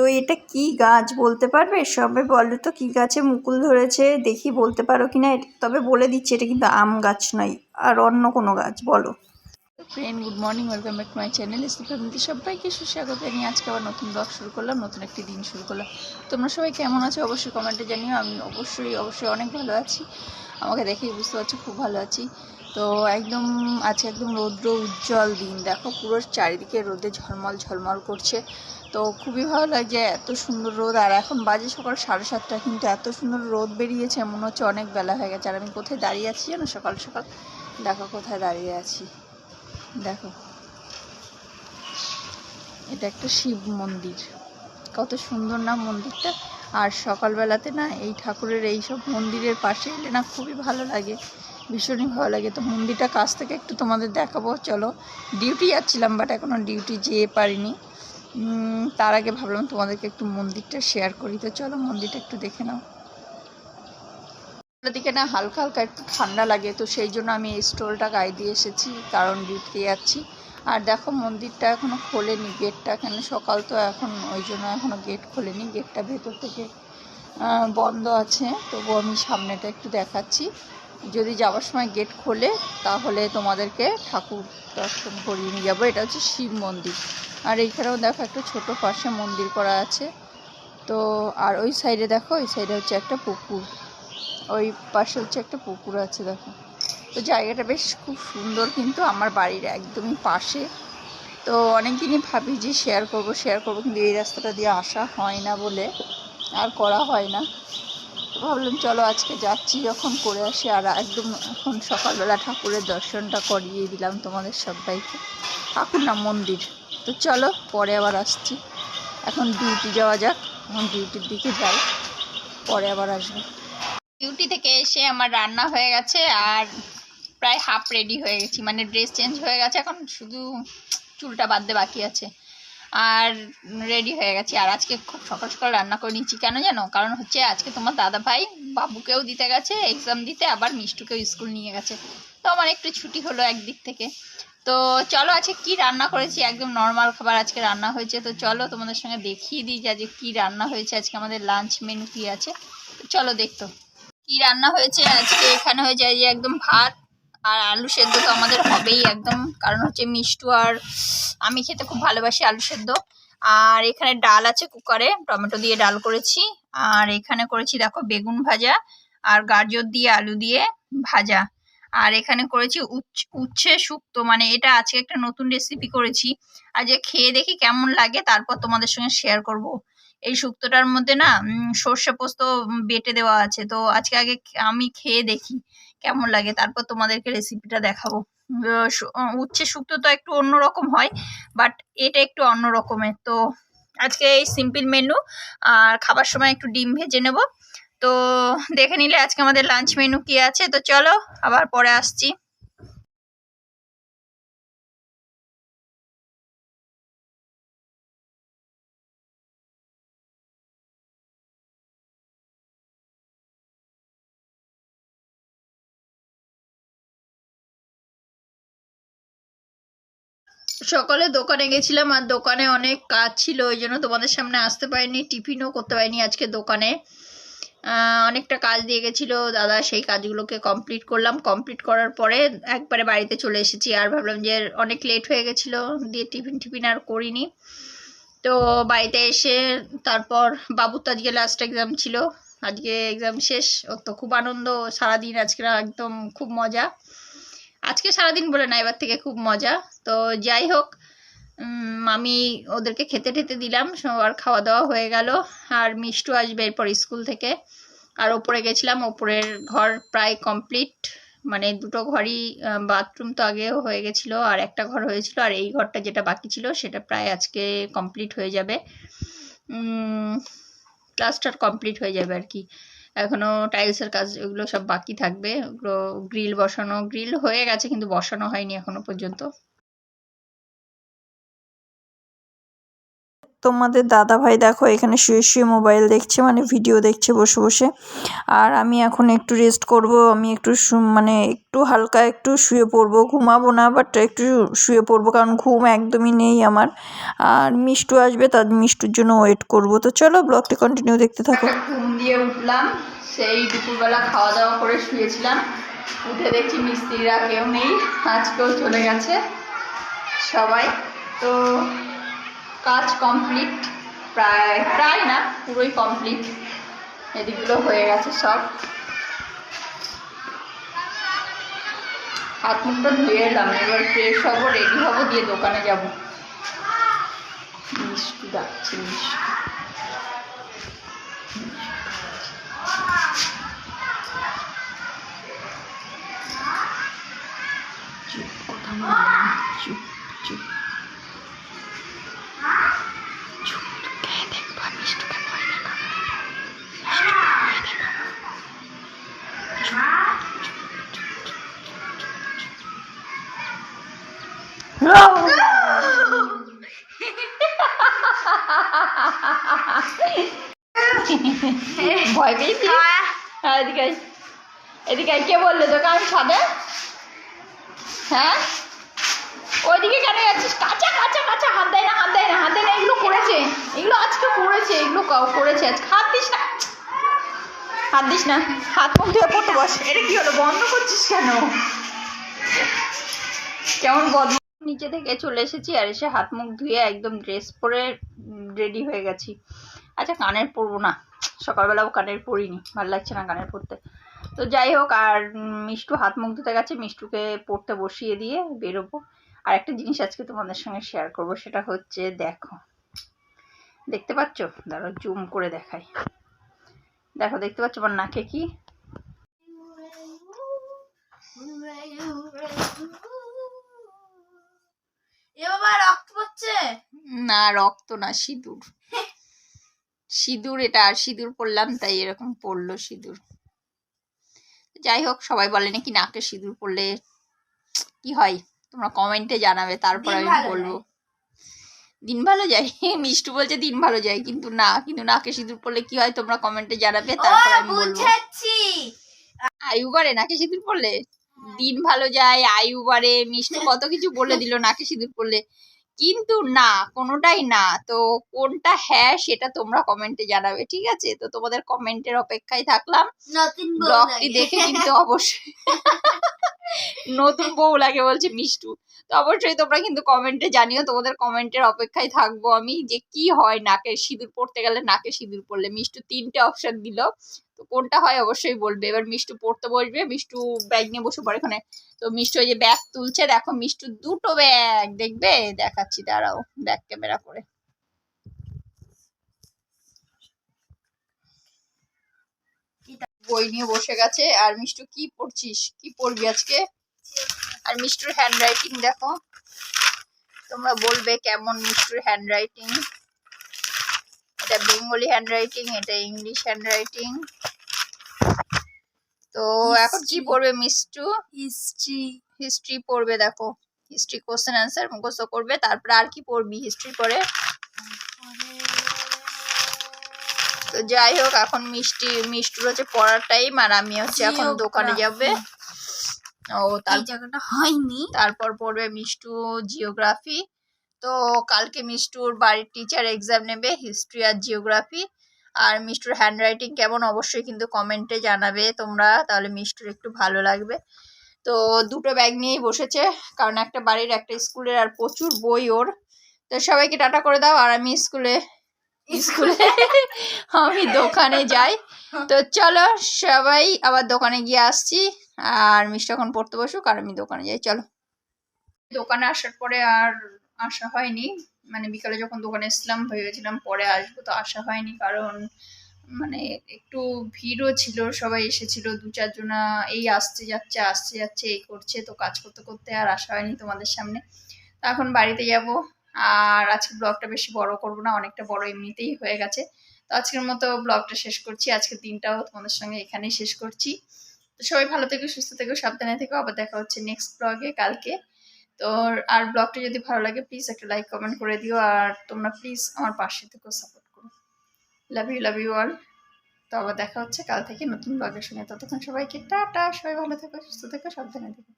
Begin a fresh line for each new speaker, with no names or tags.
তো এটা কি গাছ বলতে পারবে? সবে বলো তো, কি গাছে মুকুল ধরেছে? দেখি বলতে পারো কি না তবে বলে দিচ্ছি, এটা কিন্তু আম গাছ নয়, আর অন্য কোনো গাছ, বলো।
Friend good morning welcome back to my channel AC family সবাইকে সুস্বাগত। নিয়ে আজকে আবার নতুন ব্লগ শুরু করলাম, নতুন একটি দিন শুরু করলাম। তোমরা সবাই কেমন আছো? অবশ্যই কমেন্টে জানিও। আমি অবশ্যই অবশ্যই অনেক ভালো আছি। আমাকে দেখেই বুঝতে পারছ, খুব ভালো আছি। তো একদম আজকে একদম রৌদ্র উজ্জ্বল দিন। দেখো পুরো চারিদিকে রোদে ঝলমল ঝলমল করছে। তো খুবই ভালো লাগছে, এত সুন্দর রোদ। আর এখন বাজে সকাল সাড়ে সাতটা, কিন্তু এত সুন্দর রোদ বেরিয়েছে, মনে হচ্ছে অনেক বেলা হয়ে গেছে। আর আমি কোথায় দাঁড়িয়ে আছি জানো সকাল সকাল? দেখো কোথায় দাঁড়িয়ে আছি। দেখো। এটা একটা শিব মন্দির। কত সুন্দর না মন্দিরটা। আর সকালবেলাতে না এই ঠাকুরের এই সব মন্দিরের পাশে এলে না খুবই ভালো লাগে। ভীষণই ভালো লাগে। তো মন্দিরটা কাছ থেকে একটু তোমাদের দেখাবো। চলো, ডিউটি যাচ্ছিলাম বাট এখনও ডিউটি যেয়ে পারিনি। তার আগে ভাবলাম তোমাদেরকে একটু মন্দিরটা শেয়ার করি। তো চলো, মন্দিরটা একটু দেখে নাও। দিকে না হালকা হালকা একটু ঠান্ডা লাগে, তো সেই জন্য আমি এই স্টোলটা গায়ে দিয়ে এসেছি, কারণ ডিউটিতে যাচ্ছি। আর দেখো, মন্দিরটা এখনও খোলেনি গেটটা কেন সকাল তো এখন, ওই জন্য এখনও গেট খোলেনি। গেটটা ভেতর থেকে বন্ধ আছে তবু আমি সামনেটা একটু দেখাচ্ছি। যদি যাওয়ার সময় গেট খোলে, তাহলে তোমাদেরকে ঠাকুর দর্শন করিয়ে নিয়ে যাব। এটা হচ্ছে শিব মন্দির। আর এইখানেও দেখো একটা ছোট পাশে মন্দির করা আছে। তো, আর ওই সাইডে দেখো, ওই সাইডে হচ্ছে একটা পুকুর। ওই পাশে হচ্ছে একটা পুকুর আছে, দেখো। তো জায়গাটা বেশ খুব সুন্দর, কিন্তু আমার বাড়ির একদমই পাশে। তো অনেক দিনই ভাবি যে শেয়ার করব শেয়ার করব, কিন্তু এই রাস্তাটা দিয়ে আসা হয় না বলে আর করা হয় না। ভাবলাম, চলো আজকে যাচ্ছি যখন করে আসি। আর একদম এখন সকালবেলা ঠাকুরের দর্শনটা করিয়ে দিলাম তোমাদের সবাইকে। ঠাকুর না মন্দির। তো চলো, পরে আবার আসছি। এখন ডিউটি যাওয়া যাক। এখন ডিউটির দিকে যাই। পরে আবার আসব। ডিউটি থেকে এসে আমার রান্না হয়ে গেছে আর প্রায় হাফ রেডি হয়ে গেছি। মানে ড্রেস চেঞ্জ হয়ে গেছে। এখন শুধু চুলটা বাদ বাঁধতে বাকি আছে। আর রেডি হয়ে গেছি। আর আজকে খুব সকাল সকাল রান্না করে নিচ্ছি কেন জানো? কারণ হচ্ছে আজকে তোমার দাদা ভাই বাবুকেও দিতে গেছে এক্সাম দিতে, আবার মিষ্টুকেও স্কুল নিয়ে গেছে। তো আমার একটু ছুটি হলো একদিক থেকে। তো চলো আজকে কি রান্না করেছি? একদম নর্মাল খাবার আজকে রান্না হয়েছে। তো চলো তোমাদের সঙ্গে দেখিয়ে দিই যে কি রান্না হয়েছে। আজকে আমাদের লাঞ্চ মেনু কি আছে? চলো দেখতো। কি রান্না হয়েছে? আজকে এখানে হয়েছে এই যে একদম ভাত আর আলু সেদ্ধ তো আমাদের হবেই একদম। কারণ হচ্ছে মিষ্টু আর আমি খেতে খুব ভালোবাসি আলু সেদ্ধ। আর এখানে ডাল আছে কুকারে, টমেটো দিয়ে ডাল করেছি। আর এখানে করেছি দেখো বেগুন ভাজা আর গাজর দিয়ে আলু দিয়ে ভাজা। আর এখানে করেছি উচ্ছে শুক্তো। মানে এটা আজকে একটা নতুন রেসিপি করেছি। আর যে খেয়ে দেখি কেমন লাগে, তারপর তোমাদের সঙ্গে শেয়ার করব। এই শুক্তোটার মধ্যে না সর্ষে পোস্ত বেটে দেওয়া আছে। তো আজকে আগে আমি খেয়ে দেখি কেমন লাগে, তারপর তোমাদেরকে রেসিপিটা দেখাবো। উচ্ছে শুক্তো তো একটু অন্যরকম হয় বাট এটা একটু অন্য রকমের। তো আজকে এই সিম্পল মেনু আর খাবার সময় একটু ডিম ভেজে নেব। তো দেখে নিলে আজকে আমাদের লাঞ্চ মেনু কি আছে। তো চলো, আবার পরে আসছি। সকালে দোকানে গেছিলাম আর দোকানে অনেক কাজ ছিল, ওই জন্য তোমাদের সামনে আসতে পারিনি, টিফিনও করতে পারিনি আজকে দোকানে। অনেকটা কাজ দিয়ে গেছিল, দাদা সেই কাজগুলোকে কমপ্লিট করলাম কমপ্লিট করার পরে একবারে বাড়িতে চলে এসেছি আর ভাবলাম যে অনেক লেট হয়ে গেছিল, দিয়ে টিফিন টিফিন আর করিনি। তো বাড়িতে এসে তারপর বাবুর তো আজকে লাস্ট এক্সাম ছিল, আজকে এক্সাম শেষ, ওর তো খুব আনন্দ, সারাদিন আজকে একদম খুব মজা। আজকে সারাদিন বলে না, এবার থেকে খুব মজা। তো যাই হোক আমি ওদেরকে খেতে টেতে দিলাম সবার খাওয়া দাওয়া হয়ে গেল। আর মিষ্টু আসবে এরপর স্কুল থেকে। আর ওপরে গেছিলাম, ওপরের ঘর প্রায় কমপ্লিট। মানে দুটো ঘরই বাথরুম তো আগেও হয়ে গেছিল, আর একটা ঘর হয়েছিল, আর এই ঘরটা যেটা বাকি ছিল, সেটা প্রায় আজকে কমপ্লিট হয়ে যাবে। প্লাস্টার কমপ্লিট হয়ে যাবে আর কি। এখনও টাইলসের কাজ ওগুলো সব বাকি থাকবে। ওগুলো গ্রিল বসানো গ্রিল হয়ে গেছে কিন্তু বসানো হয়নি এখনও পর্যন্ত।
তোমাদের দাদা ভাই দেখো, এখানে শুয়ে শুয়ে মোবাইল দেখছে মানে ভিডিও দেখছে বসে বসে। আর আমি এখন একটু রেস্ট করব, আমি একটু মানে একটু হালকা একটু শুয়ে পড়ব, ঘুমাবো না বাট একটু শুয়ে পড়ব, কারণ ঘুম একদমই নেই আমার। আর মিষ্টু আসবে, তার মিষ্টুর জন্য ওয়েট করব। তো চলো ব্লগটি কন্টিনিউ দেখতে থাকো।
ঘুম দিয়ে উঠলাম, সেই দুপুরবেলা খাওয়া দাওয়া করে শুয়েছিলাম। উঠে দেখছি মিস্ত্রিরা কেউ নেই, আজকেও চলে গেছে সবাই। তো কাজ কমপ্লিট প্রায় প্রায় না, পুরোই কমপ্লিট এদিকগুলো হয়ে গেছে সব। হাত মুখটা ধুয়ে এলাম, এবার ফ্রেশ হব রেডি হব, দিয়ে দোকানে যাব। মিষ্টি মিষ্টি। চুপ, কথা চুপ। ভয় পেয়েছি হ্যাঁ এদিকে। এদিকে। কে বলল তোকে ছাদে? হ্যাঁ? ওইদিকে কেন যাচ্ছিস? কাঁচা কাঁচা কাঁচা। হাত দেয় না, হাত দেয় না, হাত দেয় না। এগুলো করেছে। এগুলো আজকে করেছে। এগুলো করেছে আজকে। হাত দিস না। হাত দিস না। হাত মুখ ধুয়ে পড়তে বস। এটা কি হলো? বন্ধ করছিস কেন? কেমন বন্ধ নিচে থেকে চলে এসেছি আর এসে হাত মুখ ধুয়ে একদম ড্রেস পরে রেডি হয়ে গেছি। আচ্ছা কানের পরবো না। সকালবেলাও কানের পরিনি। ভালো লাগছে না কানের পরতে। তো যাই হোক, আর মিষ্টু হাত মুখ ধুতে গেছে। মিষ্টুকে পড়তে বসিয়ে দিয়ে বেরোবো। আর একটা জিনিস আজকে তোমাদের সঙ্গে শেয়ার করব, সেটা হচ্ছে দেখো। দেখতে পাচ্ছ? দাঁড়াও জুম করে দেখাই। দেখো, দেখতে পাচ্ছ? আমার নাকে কি
বাবা রক্ত পড়ছে?
না রক্ত না সিঁদুর। সিঁদুর এটা আর সিঁদুর পরলাম তাই এরকম পড়ল সিঁদুর। যাই হোক সবাই বলে নাকি নাকে সিঁদুর পরলে কি হয়? তোমরা কমেন্টে জানাবে তারপর আমি বলব। দিন ভালো যায়। মিষ্টু বলছে দিন ভালো যায় কিন্তু না কিন্তু নাকে সিঁদুর পরলে কি হয়? তোমরা কমেন্টে জানাবে তারপর আমি বলব। আয়ু বাড়ে নাকে সিঁদুর পরলে দিন ভালো যায় আয়ু বাড়ে মিষ্টি কত কিছু বলে দিল নাকে সিঁদুর পরলে কিন্তু না কোনোটাই না। তো কোনটা হ্যাঁ সেটা তোমরা কমেন্টে জানাবে ঠিক আছে? তো তোমাদের কমেন্টের অপেক্ষায় থাকলাম। ব্লগটি দেখে কিন্তু অবশ্যই নতুন বউ লাগে বলছে মিষ্টু। তো অবশ্যই তোমরা কিন্তু কমেন্টে জানিও তোমাদের কমেন্টের অপেক্ষায় থাকব আমি যে কি হয় নাকে সিঁদুর পড়তে গেলে নাকে সিঁদুর পড়লে। মিষ্টু তিনটে অপশন দিল। তো কোনটা হয় অবশ্যই বলবে। এবার মিষ্টু পড়তে বসবে, মিষ্টু ব্যাগ নিয়ে বসে পড়ে এখানে। তো মিষ্টু ওই যে ব্যাগ তুলছে, দেখো মিষ্টু দুটো ব্যাগ দেখবে? দেখাচ্ছি, দাঁড়াও ব্যাগ ক্যামেরা করে। বই নিয়ে বসে গেছে। আর মিষ্টু কি পড়ছিস? কি পড়বি আজকে? আর মিষ্টুর হ্যান্ড রাইটিং দেখো। তোমরা বলবে কেমন মিষ্টুর হ্যান্ড রাইটিং এটা বেঙ্গলি হ্যান্ড রাইটিং এটা ইংলিশ হ্যান্ড রাইটিং তো এখন কি পড়বে মিষ্টু
হিস্ট্রি
হিস্ট্রি পড়বে দেখো। হিস্ট্রি কোশ্চেন অ্যান্সার মুখস্থ করবে তারপরে আর কি পড়বি হিস্ট্রি পরে? তো যাই হোক এখন মিষ্টি মিষ্টুর হচ্ছে পড়ার টাইম আর আমি হচ্ছে এখন দোকানে যাবে। ও তার
জায়গাটা হয়নি।
তারপর পড়বে মিষ্টু জিওগ্রাফি তো কালকে মিষ্টুর বাড়ির টিচার এক্সাম নেবে হিস্ট্রি আর জিওগ্রাফি আর মিষ্টুর হ্যান্ড রাইটিং কেমন অবশ্যই কিন্তু কমেন্টে জানাবে তোমরা, তাহলে মিষ্টুর একটু ভালো লাগবে। তো দুটো ব্যাগ নিয়েই বসেছে, কারণ একটা বাড়ির, একটা স্কুলের, আর প্রচুর বই ওর। তো সবাইকে টাটা করে দাও, আর আমি স্কুলে স্কুলে আমি দোকানে যাই। তো চলো সবাই আবার দোকানে গিয়ে আসছি, আর মিষ্টি এখন পড়তে বসুক, আর আমি দোকানে যাই, চলো। দোকানে আসার পরে আর আসা হয়নি। মানে বিকালে যখন দোকানে এসলাম ভেবেছিলাম পরে আসব, তো আসা হয়নি কারণ মানে একটু ভিড়ও ছিল, সবাই এসেছিল, দু চারজনা, এই আসতে যাচ্ছে আসতে যাচ্ছে, এই করছে, তো কাজ করতে করতে আর আসা হয়নি তোমাদের সামনে। তো এখন বাড়িতে যাব, আর আজকে ব্লগটা বেশি বড় করব না, অনেকটা বড় এমনিতেই হয়ে গেছে। তো আজকের মতো ব্লগটা শেষ করছি, আজকের দিনটাও তোমাদের সঙ্গে এখানেই শেষ করছি। তো সবাই ভালো থেকো, সুস্থ থেকো, সাবধানে থেকো, আবার দেখা হচ্ছে নেক্সট ব্লগে কালকে। তো আর ব্লগটি যদি ভালো লাগে প্লিজ একটা লাইক কমেন্ট করে দিও। আর তোমরা প্লিজ আমার পাশে থেকেও সাপোর্ট করো। Love you love you all তো আবার দেখা হচ্ছে। কাল থেকে নতুন ব্লগের সঙ্গে। ততক্ষণ সবাইকে টাটা। সবাই ভালো থেকো, সুস্থ থেকো, সাবধানে থেকো।